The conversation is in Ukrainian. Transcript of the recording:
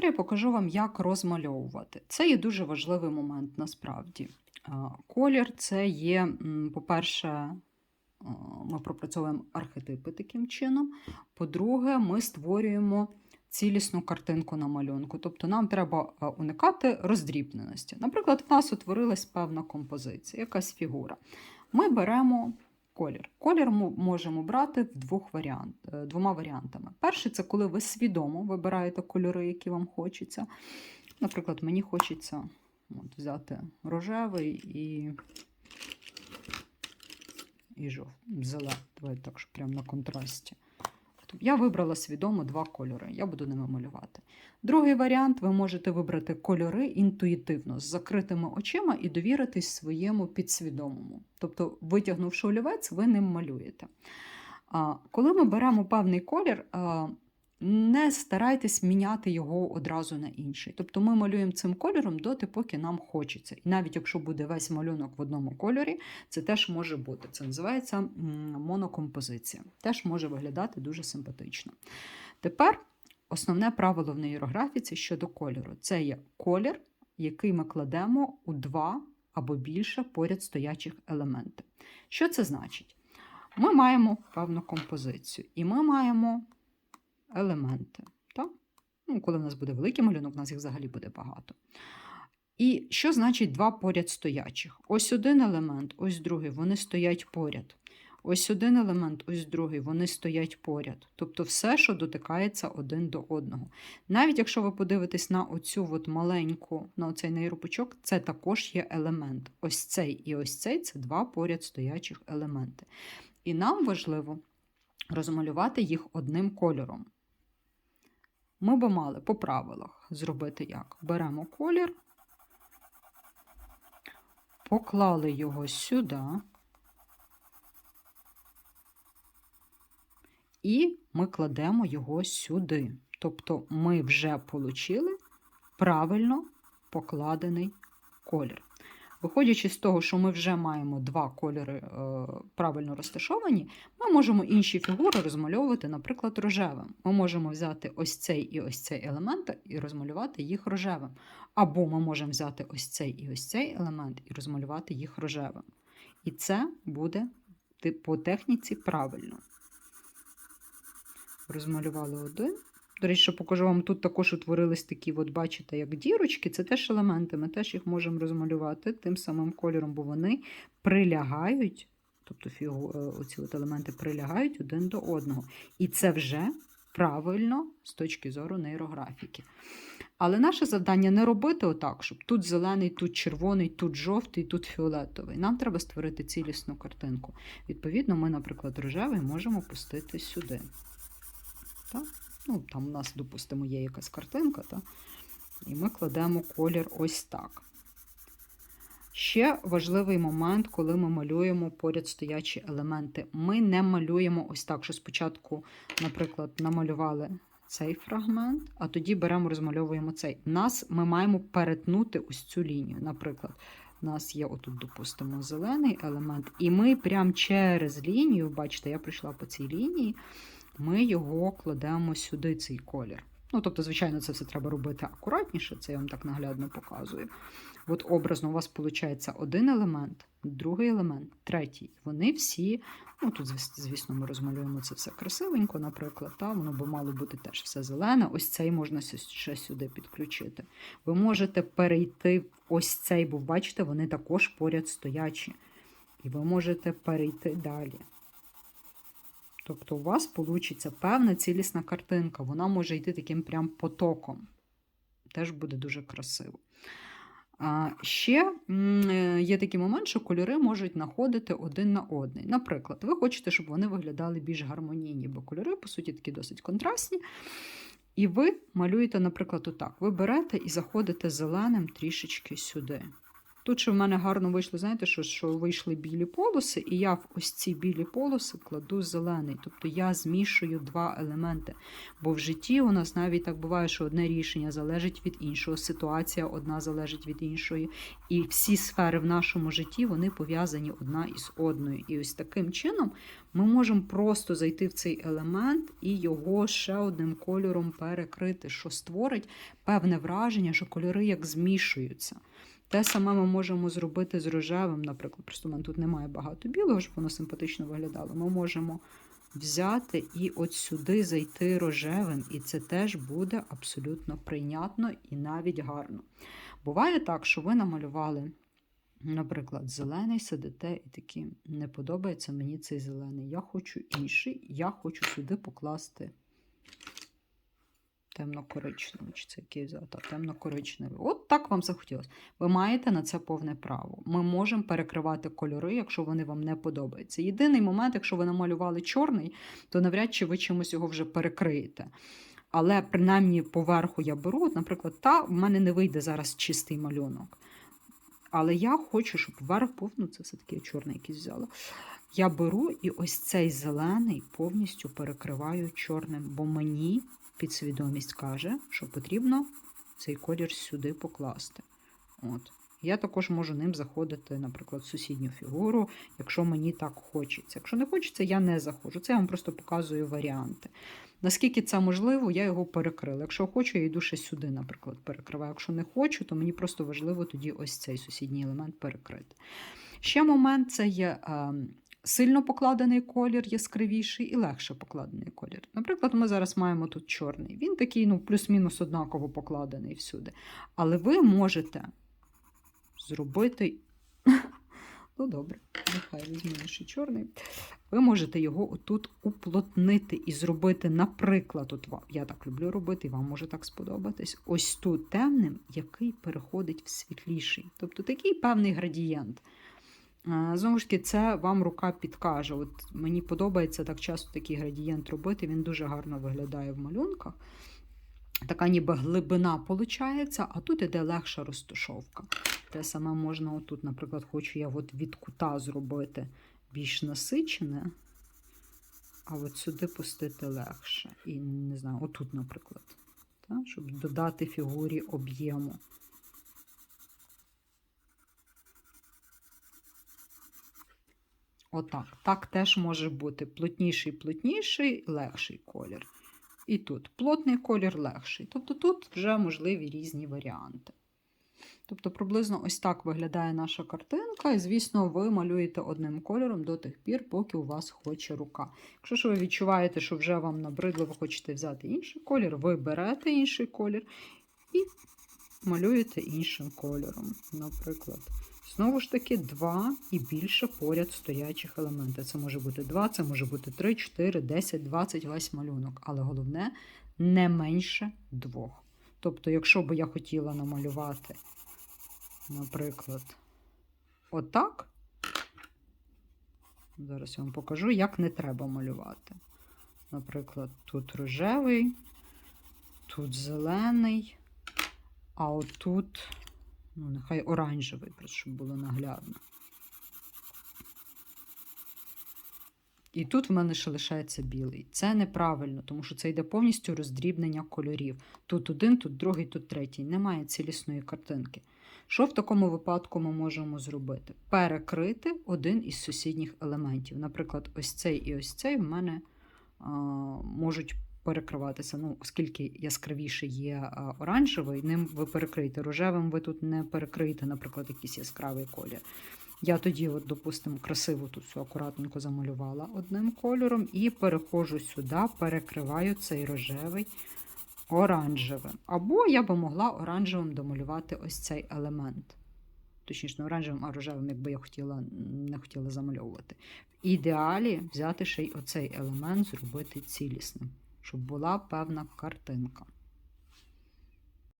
Тепер я покажу вам, як розмальовувати. Це є дуже важливий момент насправді. Колір це є, по-перше, ми пропрацьовуємо архетипи таким чином. По-друге, ми створюємо цілісну картинку на малюнку. Тобто нам треба уникати роздрібненості. Наприклад, в нас утворилась певна композиція, якась фігура. Ми беремо колір. Колір ми можемо брати в двох варіант, е, двома варіантами. Перший це коли ви свідомо вибираєте кольори, які вам хочеться. Наприклад, мені хочеться от, взяти рожевий і, і жовтий. зелений. Давайте так, щоб прямо на контрасті. Тобто Я вибрала свідомо два кольори, я буду ними малювати. Другий варіант ви можете вибрати кольори інтуїтивно з закритими очима і довіритись своєму підсвідомому. Тобто, витягнувши олівець, ви ним малюєте. Коли ми беремо певний колір, не старайтесь міняти його одразу на інший. Тобто ми малюємо цим кольором доти, поки нам хочеться. І навіть якщо буде весь малюнок в одному кольорі, це теж може бути. Це називається монокомпозиція. Теж може виглядати дуже симпатично. Тепер основне правило в нейрографіці щодо кольору це є колір, який ми кладемо у два або більше поряд стоячих елементи. Що це значить? Ми маємо певну композицію, і ми маємо елементи. Так? Ну, коли в нас буде великий малюнок, у нас їх взагалі буде багато. І що значить два поряд стоячих? Ось один елемент, ось другий, вони стоять поряд. Ось один елемент, ось другий, вони стоять поряд. Тобто все, що дотикається один до одного. Навіть якщо ви подивитесь на оцю от маленьку, на оцей нейропучок, це також є елемент. Ось цей і ось цей це два поряд стоячих елементи. І нам важливо розмалювати їх одним кольором. Ми би мали по правилах зробити як? Беремо колір, поклали його сюди. І ми кладемо його сюди. Тобто ми вже отримали правильно покладений колір. Виходячи з того, що ми вже маємо два кольори е, правильно розташовані, ми можемо інші фігури розмальовувати, наприклад, рожевим. Ми можемо взяти ось цей і ось цей елемент і розмалювати їх рожевим. Або ми можемо взяти ось цей і ось цей елемент і розмалювати їх рожевим. І це буде по техніці правильно. Розмалювали один. До речі, покажу вам, тут також утворились такі, от бачите, як дірочки, це теж елементи, ми теж їх можемо розмалювати тим самим кольором, бо вони прилягають, тобто фігу, оці от елементи прилягають один до одного. І це вже правильно з точки зору нейрографіки. Але наше завдання не робити отак, щоб тут зелений, тут червоний, тут жовтий, тут фіолетовий. Нам треба створити цілісну картинку. Відповідно, ми, наприклад, рожевий можемо пустити сюди. Так? Ну, Там у нас, допустимо, є якась картинка, так? і ми кладемо колір ось так. Ще важливий момент, коли ми малюємо поряд стоячі елементи. Ми не малюємо ось так, що спочатку, наприклад, намалювали цей фрагмент, а тоді беремо, розмальовуємо цей. Нас ми маємо перетнути ось цю лінію. Наприклад, у нас є отут, допустимо, зелений елемент, і ми прямо через лінію, бачите, я прийшла по цій лінії ми його кладемо сюди, цей колір. Ну, тобто, звичайно, це все треба робити акуратніше, це я вам так наглядно показую. От образно у вас виходить один елемент, другий елемент, третій. Вони всі, ну тут, звісно, ми розмалюємо це все красивенько, наприклад, та, воно би мало бути теж все зелене. Ось цей можна ще сюди підключити. Ви можете перейти ось цей, бо бачите, вони також поряд стоячі. І ви можете перейти далі. Тобто у вас вийде певна цілісна картинка. Вона може йти таким прям потоком. Теж буде дуже красиво. А, Ще е, є такий момент, що кольори можуть находити один на один. Наприклад, ви хочете, щоб вони виглядали більш гармонійні, бо кольори, по суті, такі досить контрастні. І ви малюєте, наприклад, отак. Ви берете і заходите зеленим трішечки сюди. Тут ще в мене гарно вийшло, знаєте, що, що вийшли білі полоси, і я в ось ці білі полоси кладу зелений. Тобто я змішую два елементи. Бо в житті у нас навіть так буває, що одне рішення залежить від іншого, ситуація одна залежить від іншої. І всі сфери в нашому житті вони пов'язані одна із одною. І ось таким чином ми можемо просто зайти в цей елемент і його ще одним кольором перекрити, що створить певне враження, що кольори як змішуються. Те саме ми можемо зробити з рожевим, наприклад, просто в мене тут немає багато білого, щоб воно симпатично виглядало. Ми можемо взяти і от сюди зайти рожевим, і це теж буде абсолютно прийнятно і навіть гарно. Буває так, що ви намалювали, наприклад, зелений, сидите і такі, не подобається мені цей зелений. Я хочу інший, я хочу сюди покласти темно-коричневий, чи це який? Темно-коричневий. От так вам захотілося. Ви маєте на це повне право. Ми можемо перекривати кольори, якщо вони вам не подобаються. Єдиний момент, якщо ви намалювали чорний, то навряд чи ви чимось його вже перекриєте. Але принаймні поверху я беру, от, наприклад, та в мене не вийде зараз чистий малюнок. Але я хочу, щоб верх був, ну це все-таки чорний якийсь взяла. Я беру і ось цей зелений повністю перекриваю чорним, бо мені підсвідомість каже, що потрібно цей колір сюди покласти. От. Я також можу ним заходити, наприклад, в сусідню фігуру, якщо мені так хочеться. Якщо не хочеться, я не заходжу. Це я вам просто показую варіанти. Наскільки це можливо, я його перекрила. Якщо хочу, я йду ще сюди, наприклад, перекриваю. Якщо не хочу, то мені просто важливо тоді ось цей сусідній елемент перекрити. Ще момент це є е, сильно покладений колір, яскравіший і легше покладений колір. Наприклад, ми зараз маємо тут чорний. Він такий, ну, плюс-мінус однаково покладений всюди. Але ви можете зробити. Ну, добре, нехай візьмемо ще чорний. Ви можете його отут уплотнити і зробити, наприклад, от я так люблю робити, і вам може так сподобатись. Ось тут темним, який переходить в світліший. Тобто такий певний градієнт. Знову ж таки, це вам рука підкаже. От Мені подобається так часто такий градієнт робити, він дуже гарно виглядає в малюнках. Така ніби глибина виходить, а тут іде легша розташовка. Те саме можна отут, наприклад, хочу я от від кута зробити більш насичене, а от сюди пустити легше. І не знаю, отут, наприклад, так? щоб додати фігурі об'єму. Отак. Так теж може бути плотніший, плотніший, легший колір. І тут плотний колір легший. Тобто тут вже можливі різні варіанти. Тобто, приблизно ось так виглядає наша картинка, і, звісно, ви малюєте одним кольором до тих пір, поки у вас хоче рука. Якщо ж ви відчуваєте, що вже вам набридло, ви хочете взяти інший колір, ви берете інший колір і малюєте іншим кольором. Наприклад, знову ж таки, два і більше поряд стоячих елементів. Це може бути 2, це може бути 3, 4, 10, 20 весь малюнок. Але головне не менше двох. Тобто, якщо б я хотіла намалювати, наприклад, отак, зараз я вам покажу, як не треба малювати. Наприклад, тут рожевий, тут зелений, а отут, ну, нехай оранжевий, просто щоб було наглядно. І тут в мене ще лишається білий. Це неправильно, тому що це йде повністю роздрібнення кольорів. Тут один, тут другий, тут третій. Немає цілісної картинки. Що в такому випадку ми можемо зробити? Перекрити один із сусідніх елементів. Наприклад, ось цей і ось цей в мене а, можуть перекриватися. Ну, Оскільки яскравіше є оранжевий, ним ви перекриєте. Рожевим ви тут не перекриєте, наприклад, якийсь яскравий колір. Я тоді, от, допустимо, красиво тут все акуратненько замалювала одним кольором і переходжу сюди, перекриваю цей рожевий оранжевим. Або я би могла оранжевим домалювати ось цей елемент. Точніше, не оранжевим, а рожевим, якби я хотіла, не хотіла замальовувати. В ідеалі взяти ще й оцей елемент, зробити цілісним, щоб була певна картинка.